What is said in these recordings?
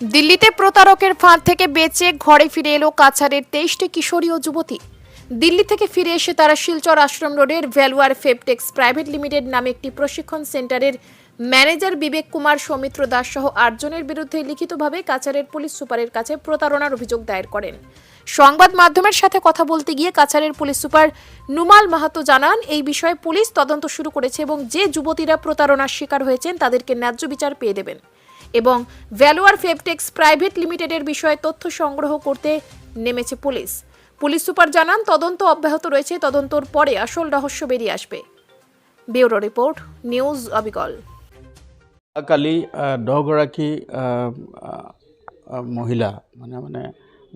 দিল্লিতে প্রতারকের ফাঁদ থেকে বেঁচে ঘরে ফিরে এলো কাছাড়ের তেইশটি কিশোরী ও যুবতী। দিল্লি থেকে ফিরে এসে তারা শিলচর আশ্রম রোডের ভ্যালুয়ার ফেপটেক্স প্রাইভেট লিমিটেড নামে একটি প্রশিক্ষণ সেন্টারের ম্যানেজার বিবেক কুমার সৌমিত্র দাস সহ আটজনের বিরুদ্ধে লিখিতভাবে কাছাড়ের পুলিশ সুপারের কাছে প্রতারণার অভিযোগ দায়ের করেন। সংবাদ মাধ্যমের সাথে কথা বলতে গিয়ে কাছাড়ের পুলিশ সুপার নুমাল মাহাতো জানান, এই বিষয়ে পুলিশ তদন্ত শুরু করেছে এবং যে যুবতীরা প্রতারণার শিকার হয়েছেন তাদেরকে ন্যায্য বিচার পেয়ে দেবেন। এবং ভ্যালুয়ার ফেপটেক্স প্রাইভেট লিমিটেডের বিষয়ে তথ্য সংগ্রহ করতে নেমেছে পুলিশ। পুলিশ সুপার জানান, তদন্ত অব্যাহত রয়েছে। তদন্তর পরে আসল রহস্য বেরিয়ে আসবে। ব্যুরো ৰিপৰ্ট নিউজ অবিকল। কালি দহগৰাকী মহিলা মানে মানে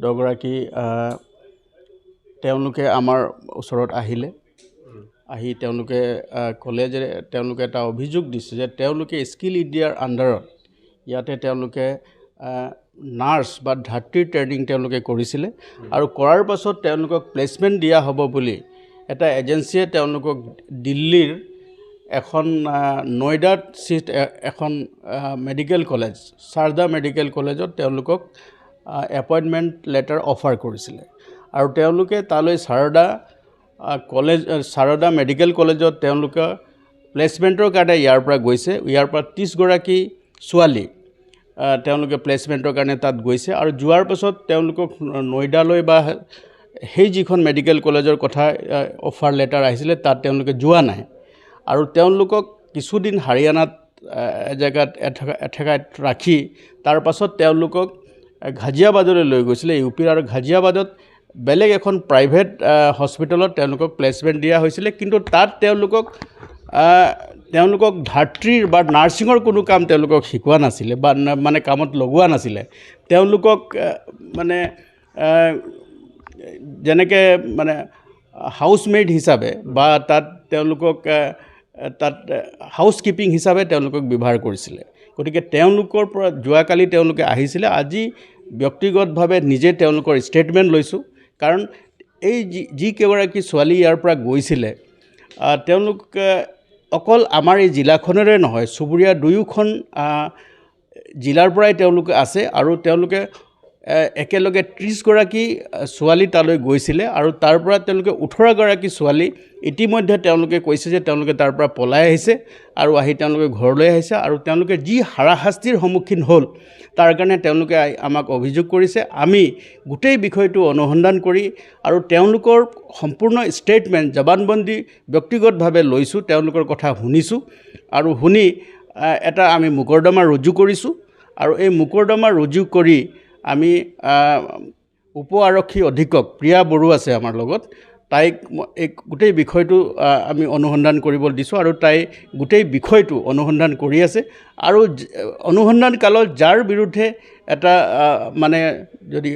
দহগৰাকী তেওঁলোকে আমাৰ ওচৰত আহিলে। আহি তেওঁলোকে ক'লে যে তেওঁলোকে এটা অভিযোগ দিছে যে তেওঁলোকে স্কিল ইণ্ডিয়াৰ আণ্ডাৰত ইয়াতে তেওঁলোকে নাৰ্ছ বা ধাত্ৰীৰ ট্ৰেইনিং তেওঁলোকে কৰিছিলে আৰু কৰাৰ পাছত তেওঁলোকক প্লেচমেণ্ট দিয়া হ'ব বুলি এটা এজেঞ্চিয়ে তেওঁলোকক দিল্লীৰ এখন স্থিত এ- এখন মেডিকেল কলেজ শাৰদা মেডিকেল কলেজত তেওঁলোকক এপইণ্টমেণ্ট লেটাৰ অফাৰ কৰিছিলে। আৰু তেওঁলোকে তালৈ আহ, কলেজ শাৰদা মেডিকেল কলেজত তেওঁলোকে প্লেচমেণ্টৰ কাৰণে ইয়াৰ পৰা গৈছে। ইয়াৰ পৰা ত্ৰিছগৰাকী ছোৱালী তেওঁলোকে প্লেচমেণ্টৰ কাৰণে তাত গৈছে আৰু যোৱাৰ পাছত তেওঁলোকক নয়ডালৈ বা সেই যিখন মেডিকেল কলেজৰ কথা অফাৰ লেটাৰ আহিছিলে তাত তেওঁলোকে যোৱা নাই। আৰু তেওঁলোকক কিছুদিন হাৰিয়ানাত এজেগাত এঠেকা এঠেকাত ৰাখি তাৰ পাছত তেওঁলোকক ঘাজিয়াবাদলৈ লৈ গৈছিলে ইউ পিৰ আৰু ঘাজিয়াবাদত বেলেগ এখন প্ৰাইভেট হস্পিটেলত তেওঁলোকক প্লেচমেণ্ট দিয়া হৈছিলে কিন্তু তাত তেওঁলোকক তেওঁলোকক ধাত্ৰীৰ বা নাৰ্ছিঙৰ কোনো কাম তেওঁলোকক শিকোৱা নাছিলে বা মানে কামত লগোৱা নাছিলে। তেওঁলোকক মানে যেনেকৈ মানে হাউচমেইড হিচাপে বা তাত তেওঁলোকক তাত হাউচ কিপিং হিচাপে তেওঁলোকক ব্যৱহাৰ কৰিছিলে। গতিকে তেওঁলোকৰ পৰা যোৱাকালি তেওঁলোকে আহিছিলে। আজি ব্যক্তিগতভাৱে নিজে তেওঁলোকৰ ষ্টেটমেণ্ট লৈছোঁ। কাৰণ এই যি যিকেইগৰাকী ছোৱালী ইয়াৰ পৰা গৈছিলে তেওঁলোক অকল আমাৰ এই জিলাখনৰে নহয় চুবুৰীয়া দুয়োখন জিলাৰ পৰাই তেওঁলোকে আছে আৰু তেওঁলোকে একেলগে ত্ৰিছগৰাকী ছোৱালী তালৈ গৈছিলে আৰু তাৰ পৰা তেওঁলোকে ওঠৰগৰাকী ছোৱালী ইতিমধ্যে তেওঁলোকে কৈছে যে তেওঁলোকে তাৰ পৰা পলাই আহিছে আৰু আহি তেওঁলোকে ঘৰলৈ আহিছে আৰু তেওঁলোকে যি হাৰাশাস্তিৰ সন্মুখীন হ'ল তাৰ কাৰণে তেওঁলোকে আমাক অভিযোগ কৰিছে। আমি গোটেই বিষয়টো অনুসন্ধান কৰি আৰু তেওঁলোকৰ সম্পূৰ্ণ ষ্টেটমেণ্ট জবানবন্দী ব্যক্তিগতভাৱে লৈছোঁ তেওঁলোকৰ কথা শুনিছোঁ আৰু শুনি এটা আমি মোকৰ্দমা ৰুজু কৰিছোঁ আৰু এই মোকৰ্দমা ৰুজু কৰি আমি উপ আৰক্ষী অধীক্ষক প্ৰিয়া বড়ো আছে আমাৰ লগত। তাইক এই গোটেই বিষয়টো আমি অনুসন্ধান কৰিব দিছোঁ আৰু তাই গোটেই বিষয়টো অনুসন্ধান কৰি আছে। আৰু অনুসন্ধান কালত যাৰ বিৰুদ্ধে এটা মানে যদি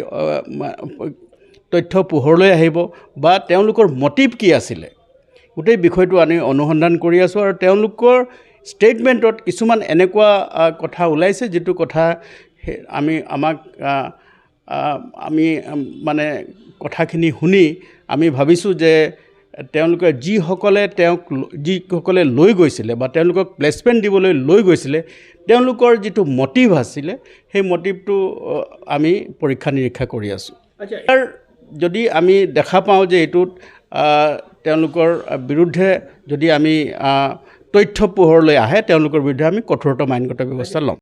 তথ্য পোহৰলৈ আহিব বা তেওঁলোকৰ মটিভ কি আছিলে গোটেই বিষয়টো আমি অনুসন্ধান কৰি আছোঁ। আৰু তেওঁলোকৰ ষ্টেটমেণ্টত কিছুমান এনেকুৱা কথা ওলাইছে যিটো কথা সেই- আমি আমাক আমি মানে কথাখিনি শুনি আমি ভাবিছোঁ যে তেওঁলোকে যিসকলে তেওঁক যিসকলে লৈ গৈছিলে বা তেওঁলোকক প্লেচমেণ্ট দিবলৈ লৈ গৈছিলে তেওঁলোকৰ যিটো মটিভ আছিলে সেই মটিভটো আমি পৰীক্ষা নিৰীক্ষা কৰি আছোঁ। ইয়াৰ যদি আমি দেখা পাওঁ যে এইটোত তেওঁলোকৰ বিৰুদ্ধে যদি আমি তথ্য পোহৰলৈ আহে তেওঁলোকৰ বিৰুদ্ধে আমি কঠোৰতম আইনগত ব্যৱস্থা ল'ম।